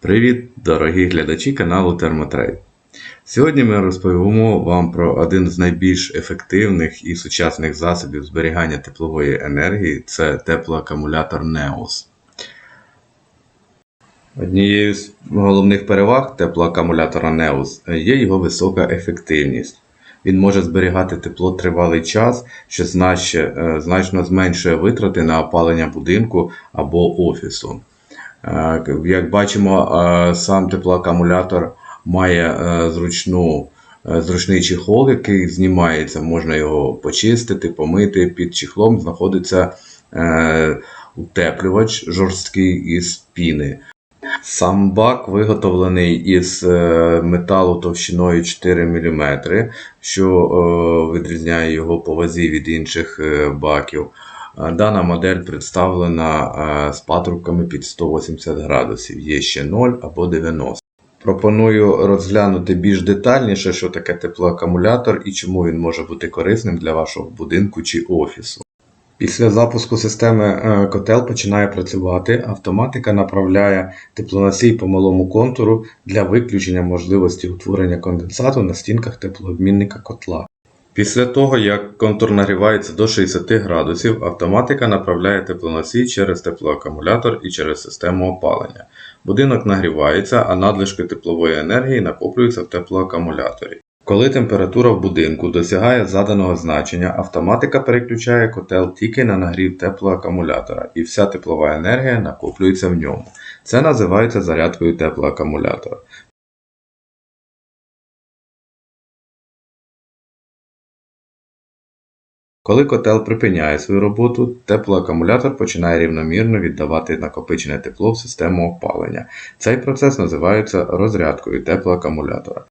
Привіт, дорогі глядачі каналу Термотрейд. Сьогодні ми розповімо вам про один з найбільш ефективних і сучасних засобів зберігання теплової енергії це теплоакумулятор NEOS. Однією з головних переваг теплоакумулятора NEOS є його висока ефективність. Він може зберігати тепло тривалий час, що е, значно зменшує витрати на опалення будинку або офісу. Е, Як бачимо, е, сам теплоакумулятор має е, зручну, зручний чехол, який знімається, можна його почистити, помити. Під чехлом знаходиться утеплювач жорсткий із піни. Сам бак виготовлений із металу товщиною 4 мм, що відрізняє його по вазі від інших баків. Дана модель представлена з патрубками під 180 градусів, є ще 0 або 90. Пропоную розглянути більш детальніше, що таке теплоакумулятор і чому він може бути корисним для вашого будинку чи офісу. Після запуску системи е, котел починає працювати, автоматика направляє теплоносій по малому контуру для виключення можливості утворення конденсату на стінках теплообмінника котла. Після того, як контур нагрівається до 60 градусів, автоматика направляє теплоносій через теплоакумулятор і через систему опалення. Будинок нагрівається, а надлишки теплової енергії накоплюються в теплоакумуляторі. Коли температура в будинку досягає заданого значення, автоматика переключає котел тільки на нагрів теплоакумулятора, і вся теплова енергія накоплюється в ньому. Це називається зарядкою теплоакумулятора. Коли котел припиняє свою роботу, теплоакумулятор починає рівномірно віддавати накопичене тепло в систему опалення. Цей процес називається розрядкою теплоакумулятора.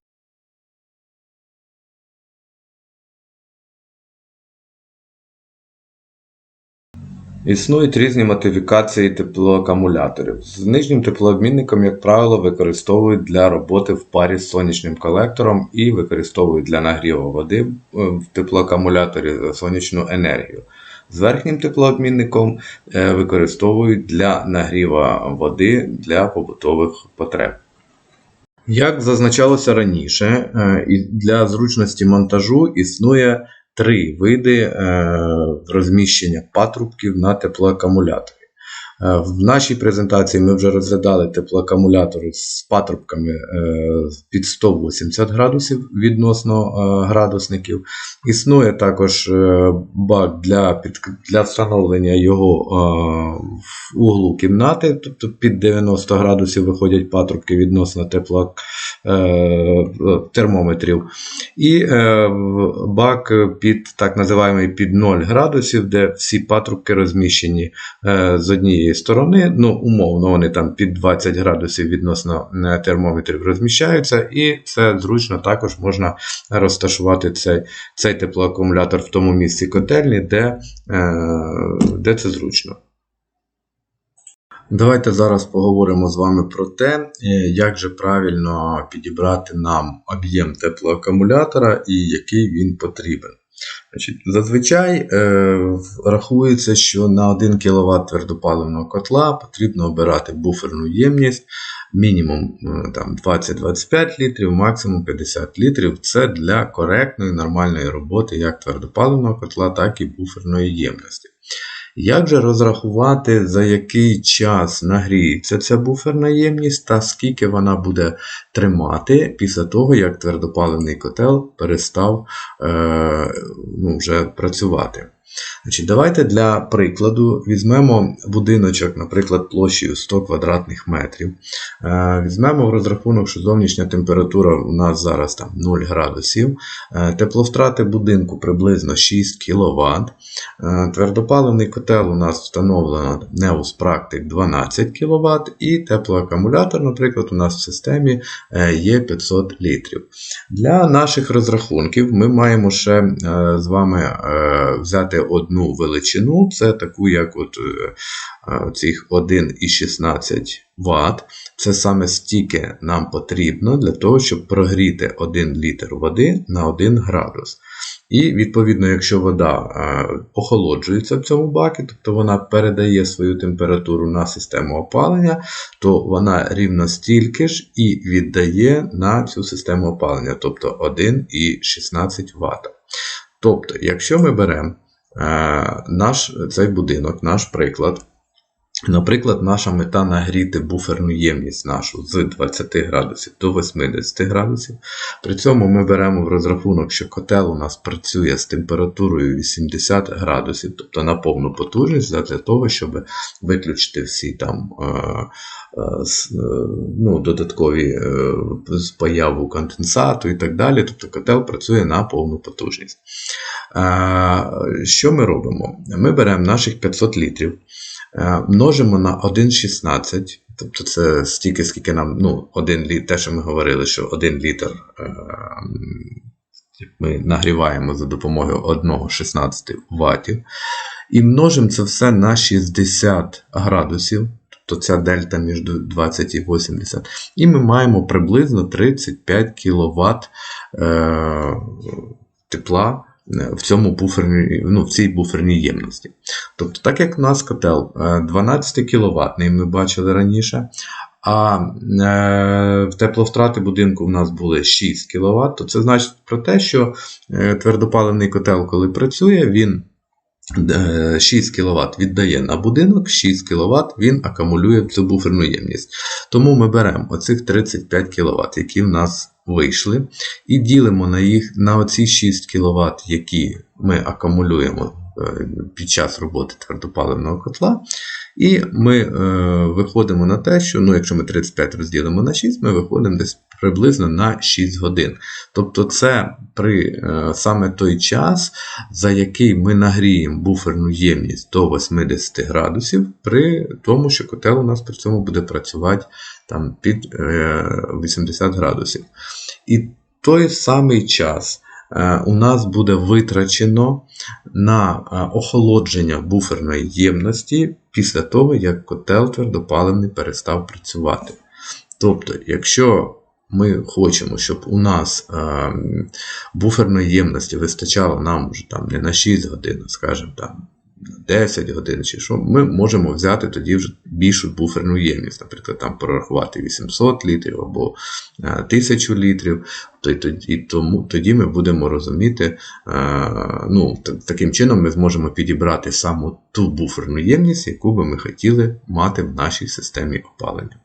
Існують різні модифікації теплоакумуляторів. З нижнім теплообмінником, як правило, використовують для роботи в парі з сонячним колектором і використовують для нагріву води е, в теплоакумуляторі сонячну енергію. З верхнім теплообмінником е, використовують для нагріва води для побутових потреб. Як зазначалося раніше, е, для зручності монтажу існує три види е, розміщення патрубків на теплоакумуляторі. Е, В нашій презентації ми вже розглядали теплоакумулятори з патрубками е, під 180 градусів відносно е, градусників. Існує також бак для, для встановлення його в углу кімнати, тобто під 90 градусів виходять патрубки відносно тепло, е, термометрів. І бак під так називаємо під 0 градусів, де всі патрубки розміщені з однієї сторони, ну, умовно, вони там під 20 градусів відносно е, термометрів розміщаються, і це зручно також можна розташувати цей, цей теплоакумулятор в тому місці котельні, де, е, де це зручно. Давайте зараз поговоримо з вами про те, е, як же правильно підібрати нам об'єм теплоакумулятора і який він потрібен. Значить, зазвичай е, рахується, що на 1 кВт твердопаливного котла потрібно обирати буферну ємність мінімум е, там, 20-25 літрів, максимум 50 літрів. Це для коректної нормальної роботи як твердопаливного котла, так і буферної ємності. Як же розрахувати, за який час нагріється ця буферна ємність та скільки вона буде тримати після того, як твердопаливний котел перестав е, ну, вже працювати? Значить, давайте для прикладу візьмемо будиночок, наприклад, площею 100 квадратних метрів. Е, Візьмемо в розрахунок, що зовнішня температура у нас зараз там 0 градусів. Е, Тепловтрати будинку приблизно 6 кВт. Е, Твердопаливний котел у нас встановлено Neus Practic 12 кВт і теплоакумулятор, наприклад, у нас в системі є 500 літрів. Для наших розрахунків ми маємо ще з вами е, взяти одну величину, це таку, як от е, е, цих 1,16 Вт. Це саме стільки нам потрібно для того, щоб прогріти 1 літр води на 1 градус. І відповідно, якщо вода е, охолоджується в цьому бакі, тобто вона передає свою температуру на систему опалення, то вона рівно стільки ж і віддає на цю систему опалення, тобто 1,16 Вт. Тобто, якщо ми беремо наш цей будинок, наш приклад, Наприклад, наша мета нагріти буферну ємність нашу з 20 градусів до 80 градусів. При цьому ми беремо в розрахунок, що котел у нас працює з температурою 80 градусів, тобто на повну потужність, для того, щоб виключити всі там е, е, е, ну, додаткові появу конденсату і так далі. Тобто котел працює на повну потужність. Що ми робимо? Ми беремо наших 500 літрів. Е, множимо на 1,16, тобто це стільки, скільки нам, ну, 1 літр, те, що ми говорили, що 1 літр е, ми нагріваємо за допомогою 1,16 Вт. І множимо це все на 60 градусів, тобто ця дельта між 20 і 80. І ми маємо приблизно 35 кВт е, тепла в цьому буферній, ну, в цій буферній ємності. Тобто, так як у нас котел е, 12 кВт, ми бачили раніше, а е, в тепловтрати будинку в нас були 6 кВт, то це значить про те, що е, твердопаливний котел, коли працює, він е, 6 кВт віддає на будинок, 6 кВт він акумулює в цю буферну ємність. Тому ми беремо оцих 35 кВт, які в нас вийшли, і ділимо на їх на оці 6 кВт, які ми акумулюємо е, під час роботи твердопаливного котла. І ми е, виходимо на те, що ну, якщо ми 35 розділимо на 6, ми виходимо десь приблизно на 6 годин. Тобто це при е, саме той час, за який ми нагріємо буферну ємність до 80 градусів, при тому, що котел у нас при цьому буде працювати там, під е, 80 градусів. І той самий час у нас буде витрачено на е, охолодження буферної ємності після того, як котел твердопаливний перестав працювати. Тобто, якщо ми хочемо, щоб у нас е, буферної ємності вистачало нам вже там не на 6 годин, а скажімо там. На 10 годин чи що, ми можемо взяти тоді вже більшу буферну ємність, наприклад, там прорахувати 800 літрів або е, 1000 літрів, то тоді, тому, тоді ми будемо розуміти, е, ну, таким чином ми зможемо підібрати саму ту буферну ємність, яку би ми хотіли мати в нашій системі опалення.